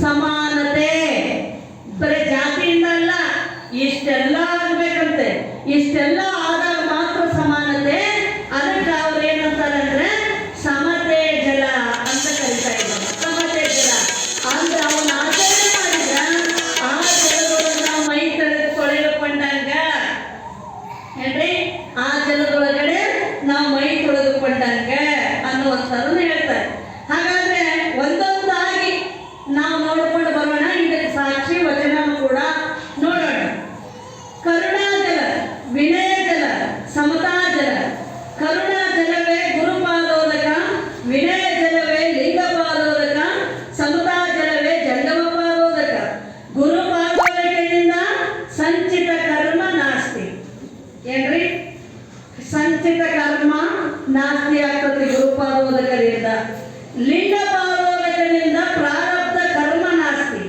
ಸಮಾನತೆ. ಬರೀ ಜಾತಿಯಿಂದ ಅಲ್ಲ, ಇಷ್ಟೆಲ್ಲ ಆಗ್ಬೇಕಂತೆ. ಇಷ್ಟೆಲ್ಲ ಆದಾಗ ಮಾತ್ರ ಸಮಾನತೆ. ಅದಕ್ಕೆ ಅವ್ರು ಏನಂತಾರೆ ಅಂದ್ರೆ ಸಮತೆ ಜಲ ಅಂತ ಕರಿತಾ ಸಮತೆ ಜಲ. ಅಂದ್ರೆ ಅವನ ಆಚರಣೆ ಮಾಡಿದ್ರ? ಆ ಜಲದೊಳಗೆ ನಾವು ಮೈ ತೊಳೆದು ತೊಳೆದುಕೊಂಡಂಗ ಹೇಳ್ರಿ ಆ ಜಲದೊಳಗಡೆ ನಾವು ಮೈ ತೊಳೆದುಕೊಂಡಂಗ ಅನ್ನುವಂಥದ್ದನ್ನ ಹೇಳ್ತಾರೆ ಹಾಗಾದ್ರೆ ಒಂದೊಂದಾಗಿ ನಾವು ನೋಡ್ಕೊಂಡು ಬರೋಣ ಇದಕ್ಕೆ ಸಾಕ್ಷಿ ವಚನ ಕೂಡ ನೋಡೋಣ ಕರುಣಾಜಲ ವಿನಯ ಜಲ ಸಮತಾ ಜಲ ಕರುಣಾ ಜಲವೇ ಗುರುಪಾದೋದಕ ವಿನಯ ಜಲವೇ ಲಿಂಗಪಾದೋದಕ ಸಮತಾ ಜಲವೇ ಜಂಗಮ ಪಾದೋದಕ ಗುರುಪಾದೋದಕದಿಂದ ಸಂಚಿತ ಕರ್ಮ ನಾಸ್ತಿ ಏನ್ರಿ ಕರ್ಮ ನಾಸ್ತಿ ಆಗ್ತದೆ ಗುರುಪಾದೋದಕದಿಂದ ಲಿಂಗ ಪಾದೋದಕರಿಂದ ಪ್ರಾರಬ್ಧ ಕರ್ಮ ನಾಸ್ತಿ.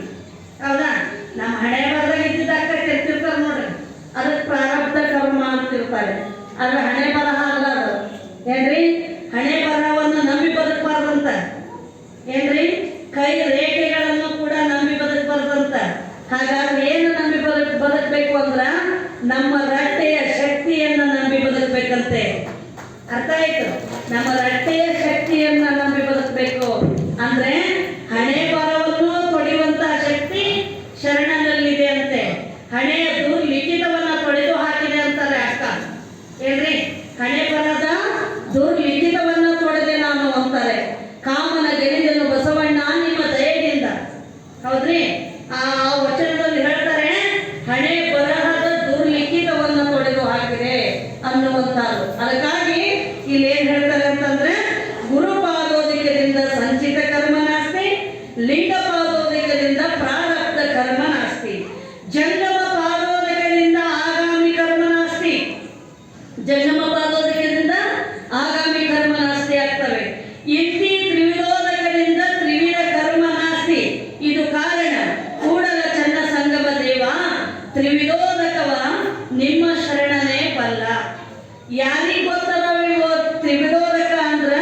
ಹೌದಾ? ನಮ್ಮ ಹಣೆ ಬರದಾಗ ಅಕ್ಕ ಕೆತ್ತಿರ್ತಾರೆ ನೋಡ್ರಿ. ಅದಕ್ಕೆ ಪ್ರಾರಬ್ಧ ಕರ್ಮ ಅಂತಿರ್ತಾರೆ. ಆದ್ರೆ ಹಣೆ ಬರಹ ಅಲ್ಲ ಅದು ಏನ್ರಿ? ಹಣೆ ಬರಹವನ್ನು ನಂಬಿ ಬದುಕಬಾರ್ದಂತ ಏನ್ರಿ? ಕೈ ರೇಖೆಗಳನ್ನು ಕೂಡ ನಂಬಿ ಬದುಕಬಾರ್ದಂತ ಹಾಗಾದ್ರೆ ಏನು ನಂಬಿ ಬದುಕ್ ಬದುಕಬೇಕು ಅಂದ್ರ ನಮ್ಮ ರಟ್ಟೆಯ ಶಕ್ತಿಯನ್ನ ನಂಬಿ ಬದುಕಬೇಕಂತೆ. ಅರ್ಥ ಆಯ್ತು? ನಮ್ಮ ರಟ್ಟೆಯ ಶಕ್ತಿಯನ್ನ ನಂಬಿ ಬದುಕಬೇಕು. ಅಂದ್ರೆ ಹಣೆ ಬರವನ್ನು ತೊಡೆಯುವಂತಹ ಶಕ್ತಿ ಶರಣನಲ್ಲಿದೆ ಅಂತೆ. ಹಣೆಯ ಲಿಖಿತವನ್ನ ತೊಳೆದು ಹಾಕಿದೆ ಅಂತಾರೆ ಅಕ್ಕ ಏನ್ರಿ? ಹಣೆ ಬರದ ದುರ್ಲಿಖಿತವನ್ನ ತೊಡೆದೆ ನಾನು ಅಂತಾರೆ. ಕಾಮನ ಗೆಲಿದನು ಬಸವಣ್ಣ ನಿಮ್ಮ ದಯದಿಂದ ಹೌದ್ರಿ? ಆ ವಚನದಲ್ಲಿ ಹೇಳ್ತಾರೆ, ಹಣೆ ಬರಹದ ದುರ್ಲಿಖಿತವನ್ನ ತೊಡೆದು ಹಾಕಿದೆ ಅನ್ನುವಂಥದ್ದು. ಅದಕ್ಕಾಗಿ ನಿಮ್ಮ ಶರಣನೇ ಬಲ್ಲ. ಯಾರಿಗ್ ಗೊತ್ತದವ ತ್ರಿವಿಧೋದಕ ಅಂದ್ರ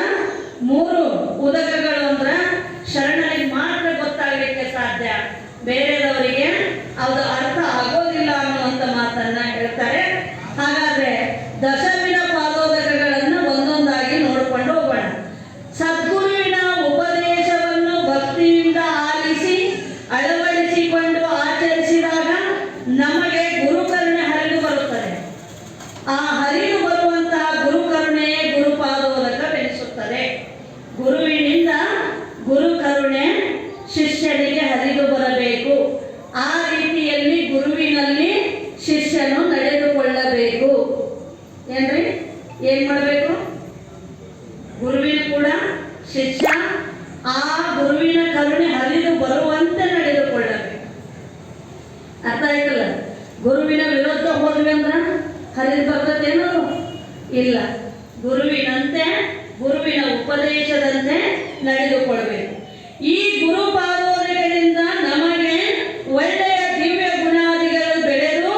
ಮೂರು ಉದಕಗಳು ಅಂದ್ರ ಶರಣನಿಗೆ ಮಾತ್ರ ಗೊತ್ತಾಗಲಿಕ್ಕೆ ಸಾಧ್ಯ. ಬೇರೆದವರಿಗೆ ಅದು ಅರ್ಥ ಆಗೋದಿಲ್ಲ ಅನ್ನುವಂಥ ಮಾತನ್ನ ಹೇಳ್ತಾರೆ. ಆ ಹರಿದು ಬರುವಂತಹ ಗುರುಕರುಣೆ ಗುರುಪಾದೋದಕ ಬೆಳೆಸುತ್ತದೆ. ಗುರುವಿನಿಂದ ಗುರುಕರುಣೆ ಶಿಷ್ಯನಿಗೆ ಹರಿದು ಬರಬೇಕು. ಆ ರೀತಿಯಲ್ಲಿ ಗುರುವಿನಲ್ಲಿ ಶಿಷ್ಯನು ನಡೆದುಕೊಳ್ಳಬೇಕು. ಏನ್ರಿ? ಏನ್ ಮಾಡಬೇಕು ಗುರುವಿನ ಕೂಡ ಶಿಷ್ಯ ಆ ಗುರುವಿನ ಕರುಣೆ ಹರಿದು ಬರುವಂತೆ ನಡೆದುಕೊಳ್ಳಬೇಕು ಅರ್ಥ ಆಯ್ತಲ್ಲ ಗುರುವಿನ ವಿರುದ್ಧ ಹೋದ್ವಿ ಅಂದ್ರ ಹರಿದು ಬರ್ತದೇನೋ ಇಲ್ಲ ಗುರುವಿನಂತೆ, ಗುರುವಿನ ಉಪದೇಶದಂತೆ ನಡೆದುಕೊಳ್ಬೇಕು ಈ ಗುರು ಪಾದೋದಕದಿಂದ ನಮಗೆ ಒಳ್ಳೆಯ ದಿವ್ಯ ಗುಣಾದಿಗಳು ಬೆಳೆದು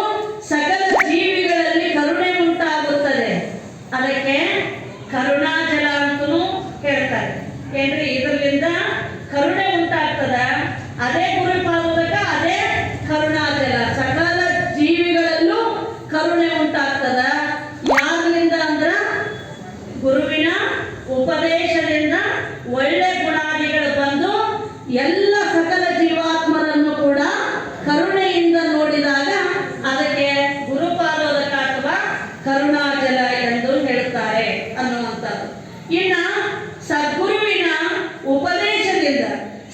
ಸಕಲ ಜೀವಿಗಳಲ್ಲಿ ಕರುಣೆ ಉಂಟಾಗುತ್ತದೆ. ಅದಕ್ಕೆ ಕರುಣಾಜಲ ಅಂತಲೂ ಹೇಳ್ತಾರೆ. ಏನ್ರಿ, ಇದರಿಂದ ಕರುಣೆ ಉಂಟಾಗ್ತದ? ಅದೇ ಗುರು ಪಾದೋದಕ ಅದೇ ಕರುಣಾಜಲ ಸಕಲ ಜೀವಿಗಳಲ್ಲೂ ಕರುಣೆ ಉಂಟಾಗ್ತದ ಯಾರಿಂದ ಅಂದ್ರ ಗುರುವಿನ ಉಪದೇಶದಿಂದ ಒಳ್ಳೆ ಗುಣಾದಿಗಳು ಬಂದು ಎಲ್ಲ ಸಕಲ ಜೀವಾತ್ಮರನ್ನು ಕೂಡ ಕರುಣೆಯಿಂದ ನೋಡಿದಾಗ ಅದಕ್ಕೆ ಗುರುಪಾರೋದಕ ಅಥವಾ ಕರುಣಾಜಲ ಎಂದು ಹೇಳುತ್ತಾರೆ ಅನ್ನುವಂಥದ್ದು. ಇನ್ನ ಸದ್ಗುರುವಿನ ಉಪದೇಶದಿಂದ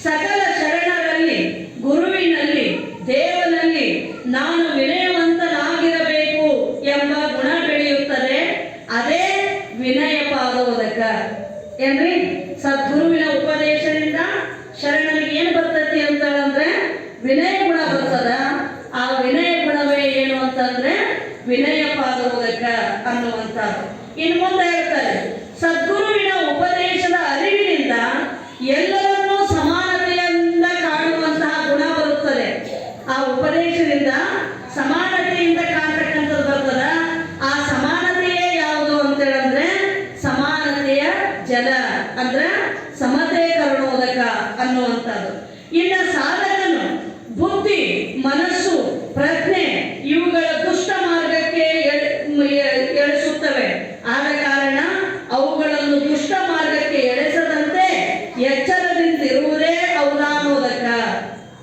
ಸಕಲ ಶರಣರಲ್ಲಿ, ಗುರುವಿನಲ್ಲಿ, ದೇವನಲ್ಲಿ ನಾನು ವಿನಯವಂತನಾಗಿರಬೇಕು ಎಂಬ ಗುಣ ಬೆಳೆಯುತ್ತದೆ ಅದೇ ವಿನಯ ಪಾದೋದಕ ಏನ್ರಿ ಸದ್ಗುರುವಿನ ಉಪದೇಶದಿಂದ ಶರಣನಿಗೆ ಏನು ಬರ್ತೈತಿ ಅಂತಂದ್ರೆ ವಿನಯ ಗುಣ ಬರ್ತದ ಆ ವಿನಯ ಗುಣವೇ ಏನು ಅಂತಂದ್ರೆ ವಿನಯ ಪಾದೋದಕ ಅನ್ನುವಂಥದ್ದು ಇನ್ನು ಮುಂದೆ ಹೇಳ್ತಾರೆ ಸದ್ಗುರುವಿನ ಉಪದೇಶದ ಅರಿವಿನಿಂದ ಎಲ್ಲರನ್ನೂ ಸಮಾನತೆಯಿಂದ ಕಾಣುವಂತಹ ಗುಣ ಬರುತ್ತದೆ ಆ ಉಪದೇಶದಿಂದ ಸಮಾನತೆಯಿಂದ ಕಾಣ್ತಕ್ಕಂಥದ್ದು ಬರ್ತದ ಆ ಸಮಾನತೆಯೇ ಯಾವುದು ಅಂತ ಹೇಳಿದ್ರೆ ಸಮಾನತೆಯ ಜಲ ಅಂದ್ರ ಸಮತೆ ಕರುಣೋದಕ ಅನ್ನುವಂಥದ್ದು ಇನ್ನು ಸಾಧಕ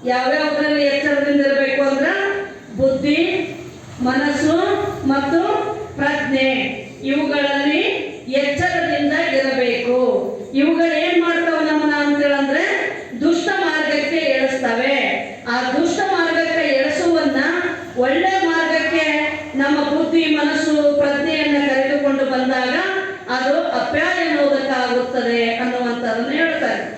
ಯಾವ್ಯಾವುದ್ರಲ್ಲಿ ಎಚ್ಚರದಿಂದ ಇರಬೇಕು ಅಂದ್ರ ಬುದ್ಧಿ, ಮನಸ್ಸು ಮತ್ತು ಪ್ರಜ್ಞೆ. ಇವುಗಳಲ್ಲಿ ಎಚ್ಚರದಿಂದ ಇರಬೇಕು. ಇವುಗಳು ಏನ್ ಮಾಡ್ತಾವ ನಮ್ಮನ್ನ ಅಂತೇಳಂದ್ರೆ ದುಷ್ಟ ಮಾರ್ಗಕ್ಕೆ ಎಳಿಸ್ತವೆ ಆ ದುಷ್ಟ ಮಾರ್ಗಕ್ಕೆ ಎಳಿಸುವನ್ನ ಒಳ್ಳೆ ಮಾರ್ಗಕ್ಕೆ ನಮ್ಮ ಬುದ್ಧಿ, ಮನಸ್ಸು, ಪ್ರಜ್ಞೆಯನ್ನ ಕರೆದುಕೊಂಡು ಬಂದಾಗ ಅದು ಅಪ್ಯಾಯ ಆಗುತ್ತದೆ ಅನ್ನುವಂಥದ್ದನ್ನು ಹೇಳ್ತಾರೆ.